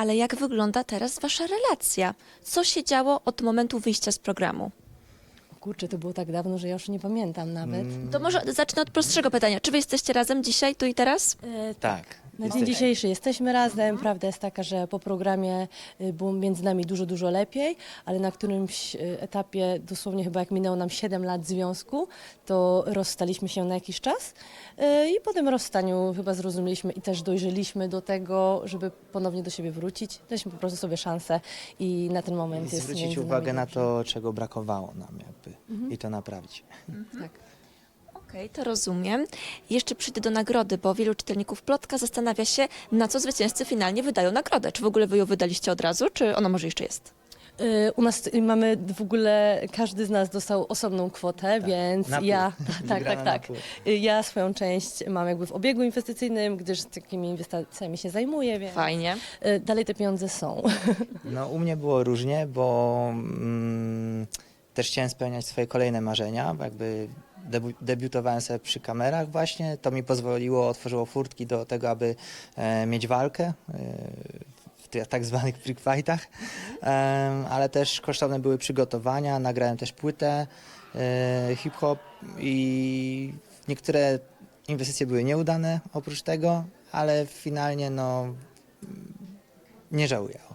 ale jak wygląda teraz wasza relacja? Co się działo od momentu wyjścia z programu? Kurczę, to było tak dawno, że ja już nie pamiętam nawet. To może zacznę od prostszego pytania. Czy wy jesteście razem dzisiaj, tu i teraz? E, Tak. Na dzień dzisiejszy jesteśmy razem. Prawda jest taka, że po programie y, było między nami dużo, dużo lepiej, ale na którymś y, etapie, dosłownie chyba jak minęło nam 7 lat związku, to rozstaliśmy się na jakiś czas y, i po tym rozstaniu chyba zrozumieliśmy i też dojrzeliśmy do tego, żeby ponownie do siebie wrócić. Daliśmy po prostu sobie szansę i na ten moment I jest zwrócić między uwagę na dobrze. to, czego brakowało nam jakby i to naprawić. Tak. Okej, to rozumiem. Jeszcze przyjdę do nagrody, bo wielu czytelników Plotka zastanawia się, na co zwycięzcy finalnie wydają nagrodę. Czy w ogóle wy ją wydaliście od razu, czy ona może jeszcze jest? Y, U nas y, mamy w ogóle, każdy z nas dostał osobną kwotę, więc na pół. ja, tak, tak, Wygrana tak. na pół. Y, Ja swoją część mam jakby w obiegu inwestycyjnym, gdyż takimi inwestycjami się zajmuję, więc Fajnie. y, dalej te pieniądze są. No u mnie było różnie, bo mm, też chciałem spełniać swoje kolejne marzenia, bo jakby debiutowałem sobie przy kamerach właśnie, to mi pozwoliło, otworzyło furtki do tego, aby e, mieć walkę e, w tych tak zwanych freak fightach, Em, ale też kosztowne były przygotowania, nagrałem też płytę e, hip-hop i niektóre inwestycje były nieudane oprócz tego, ale finalnie no nie żałuję.